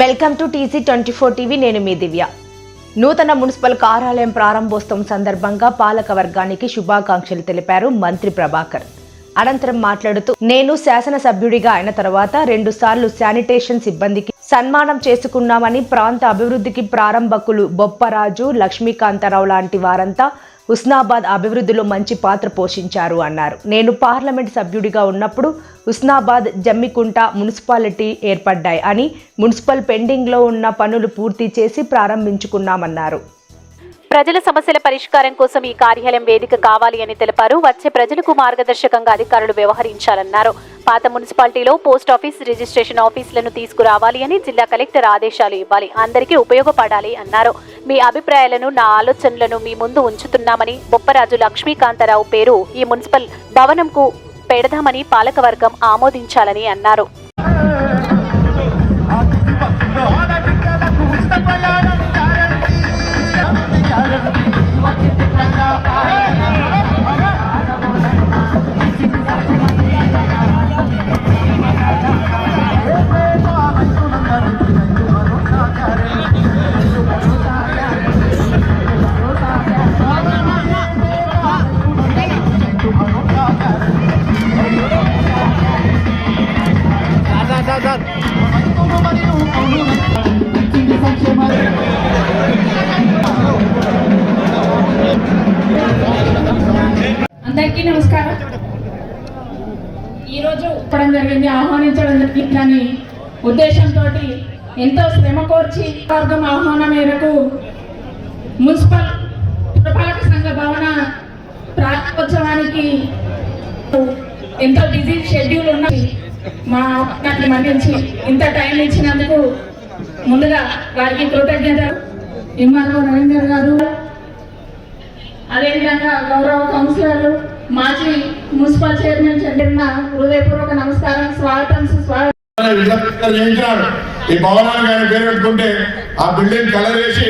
Welcome to TC twenty four TV నేను మీ దివ్య. నూతన మున్సిపల్ కార్యాలయం ప్రారంభోత్సవం సందర్భంగా పాలక వర్గానికి శుభాకాంక్షలు తెలిపారు మంత్రి ప్రభాకర్. అనంతరం మాట్లాడుతూ నేను శాసనసభ్యుడిగా అయిన తర్వాత రెండు సార్లు శానిటేషన్ సిబ్బందికి సన్మానం చేసుకున్నామని ప్రాంత అభివృద్ధికి ప్రారంభకులు బొప్పరాజు లక్ష్మీకాంతారావు లాంటి వారంతా హుస్నాబాద్ అభివృద్ధిలో మంచి పాత్ర పోషించారు అన్నారు. నేను పార్లమెంట్ సభ్యుడిగా ఉన్నప్పుడు హుస్నాబాద్ జమ్మికుంట మున్సిపాలిటీ ఏర్పడ్డాయి అని మున్సిపల్ పెండింగ్లో ఉన్న పనులు పూర్తి చేసి ప్రారంభించుకున్నామన్నారు. ప్రజల సమస్యల పరిష్కారం కోసం ఈ కార్యాలయం వేదిక కావాలి అని తెలిపారు. వచ్చే ప్రజలకు మార్గదర్శకంగా అధికారులు వ్యవహరించాలన్నారు. పాత మున్సిపాలిటీలో పోస్ట్ ఆఫీస్ రిజిస్ట్రేషన్ ఆఫీసులను తీసుకురావాలి అని జిల్లా కలెక్టర్ ఆదేశాలు ఇవ్వాలి. అందరికీ ఉపయోగపడాలి అన్నారు. మీ అభిప్రాయాలను నా ఆలోచనలను మీ ముందు ఉంచుతున్నామని బొప్పరాజు లక్ష్మీకాంతారావు పేరు ఈ మున్సిపల్ భవనంకు పెడదామని పాలకవర్గం ఆమోదించాలని అన్నారు. నమస్కారం. ఈరోజు చెప్పడం జరిగింది ఆహ్వానించడం జరిగిందని ఉద్దేశంతో ఎంతో శ్రమ కోర్చి వర్గం ఆహ్వానం మేరకు మున్సిపల్ పురపాలక సంఘ భవన ప్రారంభోత్సవానికి ఎంతో బిజీ షెడ్యూల్ ఉన్నది మా నాకు మన్నించి ఇంత టైం ఇచ్చినందుకు ముందుగా వారికి కృతజ్ఞత ఎంఆర్ఓ రవీందర్ గారు అదేవిధంగా గౌరవ కౌన్సిలర్లు మాజీ మున్సిపల్ చైర్మన్ చంద్రన్న హృదయపూర్వక నమస్కారం స్వాగతం సుస్వాగతం. చేయించినాడు ఈ భవనానికి ఆయన పేరు పెట్టుకుంటే ఆ బిల్డింగ్ కలర్ వేసి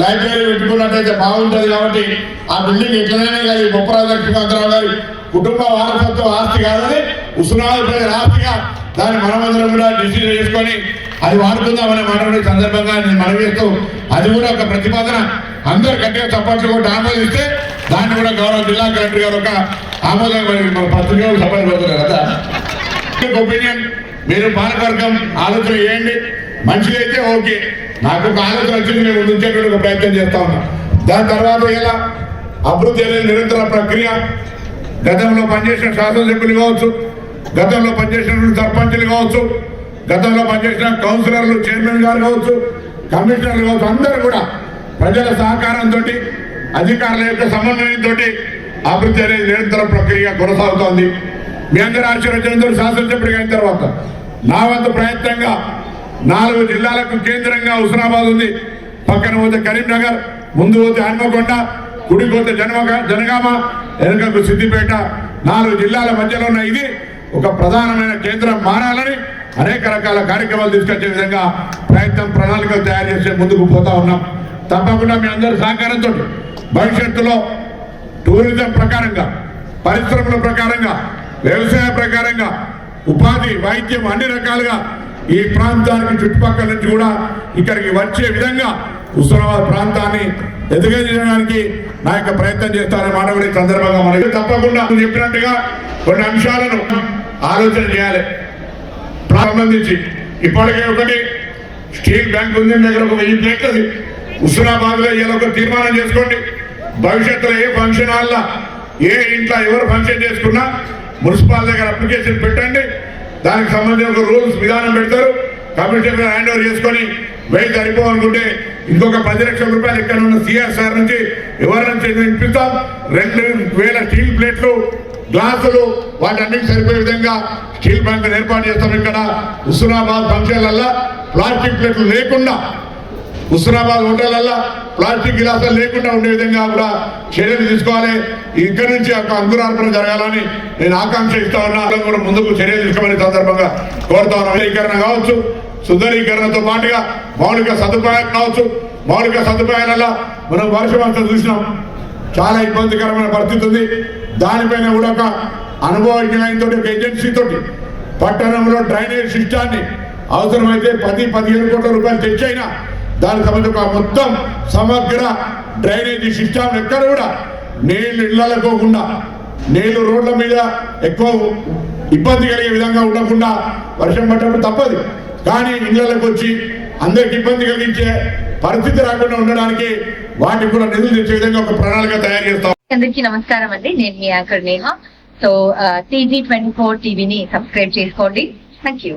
లైబ్రరీ పెట్టుకున్నట్టయితే బాగుంటది కాబట్టి ఆ బిల్డింగ్ ఎట్లనే కాదు ఈ బొప్పరాజు లక్ష్మీకాంతరావు గారి కుటుంబ వారసత్వ ఆస్తి కాదని ఉసునాలు ప్రజల ఆస్తిగా దాన్ని మనమందరం కూడా డిసిజన్ చేసుకొని అది వాడుకుందామనే మాట్లాడే సందర్భంగా నేను మనవి చేస్తూ అది కూడా ఒక ప్రతిపాదన. అందరు గట్టిగా చప్పట్లు కొట్టి ఆమోదిస్తే దాన్ని కూడా గౌరవ జిల్లా కలెక్టర్ గారు ఒక ఆమోదం మన పత్రికలు సభలు కదా ఒపీనియన్ మీరు పాలకవర్గం ఆలోచన చేయండి. మంచిదైతే ఓకే. నాకు ఒక ఆలోచన వచ్చింది నేను ఉంచేటువంటి ఒక ప్రయత్నం చేస్తా ఉన్నా. దాని తర్వాత ఎలా? అభివృద్ధి అనేది నిరంతర ప్రక్రియ. గతంలో పనిచేసిన శాసనసభ్యులు కావచ్చు గతంలో పనిచేసిన సర్పంచులు కావచ్చు గతంలో పనిచేసిన కౌన్సిలర్లు చైర్మన్ గారు కావచ్చు కమిషనర్లు కావచ్చు అందరూ కూడా ప్రజల సహకారంతో అధికారుల యొక్క సమన్వయంతో అభివృద్ధి అనేది నిరంతర ప్రక్రియ కొనసాగుతోంది. మీ అందరి ఆశీర్వచనంతో శాసనసభ్యుడిగా అయిన తర్వాత నా వంతు ప్రయత్నంగా నాలుగు జిల్లాలకు కేంద్రంగా హుస్నాబాద్ ఉంది. పక్కన పోతే కరీంనగర్ ముందు పోతే హన్మకొండ కుడికి పోతే జనమగ జనగామ వెనుకకు సిద్దిపేట. నాలుగు జిల్లాల మధ్యలో ఉన్న ఇది ఒక ప్రధానమైన కేంద్రం మారాలని అనేక రకాల కార్యక్రమాలు తీసుకొచ్చే విధంగా ప్రయత్నం ప్రణాళికలు తయారు చేసే ముందుకు పోతా ఉన్నాం. తప్పకుండా మీ అందరి సహకారంతో భవిష్యత్తులో టూరిజం ప్రకారంగా పరిశ్రమల ప్రకారంగా వ్యవసాయ ప్రకారంగా ఉపాధి వైద్యం అన్ని రకాలుగా ఈ ప్రాంతానికి చుట్టుపక్కల నుంచి కూడా ఇక్కడికి వచ్చే విధంగా హుస్నాబాద్ ప్రాంతాన్ని ఎదుగజేయడానికి నా యొక్క ప్రయత్నం చేస్తానని మానవుడి సందర్భంగా మనకి తప్పకుండా చెప్పినట్టుగా కొన్ని అంశాలను ఆలోచన చేయాలి. ప్రారంభించి ఇప్పటికే ఒకటి స్టీల్ బ్యాంక్ ఉంది దగ్గర ఒక వెయ్యి ప్లేట్లది. హుస్నాబాద్లో ఇలా ఒక తీర్మానం చేసుకోండి. భవిష్యత్తులో ఏ ఫంక్షన్ హాల్ల ఏ ఇంట్లో ఎవరు ఫంక్షన్ చేసుకున్నా మున్సిపాల్ దగ్గర అప్లికేషన్ పెట్టండి. దానికి సంబంధించిన ఒక రూల్స్ విధానం పెడతారు. కమిషనర్ హ్యాండ్ ఓవర్ చేసుకొని వెయిట్ సరిపోవాలనుకుంటే ఇంకొక పది లక్షల రూపాయలు ఇక్కడ ఉన్న సిఆర్ఆర్ నుంచి ఎవరి నుంచి ఇప్పిస్తాం. రెండు వేల స్టీల్ ప్లేట్లు గ్లాసులు వాటన్నిటి సరిపోయే విధంగా స్టీల్ బ్యాంక్ ఏర్పాటు చేస్తాం ఇక్కడ. హుస్నాబాద్ ఫంక్షన్లల్లో ప్లాస్టిక్ ప్లేట్లు లేకుండా హుస్నాబాద్ హోటళ్ళలో ప్లాస్టిక్ గిలాసాలు లేకుండా ఉండే విధంగా కూడా చర్యలు తీసుకోవాలి. ఇక్కడి నుంచి ఒక అంకురార్పణ జరగాలని నేను ఆకాంక్ష ఇస్తా ఉన్నా. కూడా ముందుకు చర్యలు తీసుకోమని సందర్భంగా కోరుతా ఉన్నా. సుందరీకరణ కావచ్చు సుందరీకరణతో పాటుగా మౌలిక సదుపాయాలు కావచ్చు. మౌలిక సదుపాయాలలో మనం వర్షం అంతా చూసినాం. చాలా ఇబ్బందికరమైన పరిస్థితి ఉంది. దానిపైన కూడా ఒక అనుభవజ్ఞులైన తోటి ఒక ఏజెన్సీతో తోటి పట్టణంలో డ్రైనేజ్ సిస్టాన్ని అవసరమైతే పది పదిహేను కోట్ల రూపాయలు తెచ్చైనా దానికి సంబంధించిన ఒక మొత్తం సమగ్ర డ్రైనేజీ సిస్టమ్ ఎక్కడ కూడా నీళ్ళు ఇళ్ళకోకుండా నీళ్ళు రోడ్ల మీద ఎక్కువ ఇబ్బంది కలిగే విధంగా ఉండకుండా వర్షం పడ్డప్పుడు తప్పదు. కానీ ఇళ్ళలోకి వచ్చి అందరికి ఇబ్బంది కలిగించే పరిస్థితి రాకుండా ఉండడానికి వాటికి కూడా నిధులు తెచ్చే విధంగా ఒక ప్రణాళిక తయారు చేస్తాం. అందరికీ నమస్కారం అండి. నేను మీ anchor Neha. So TG twenty four టీవీని సబ్స్క్రైబ్ చేసుకోండి. Thank you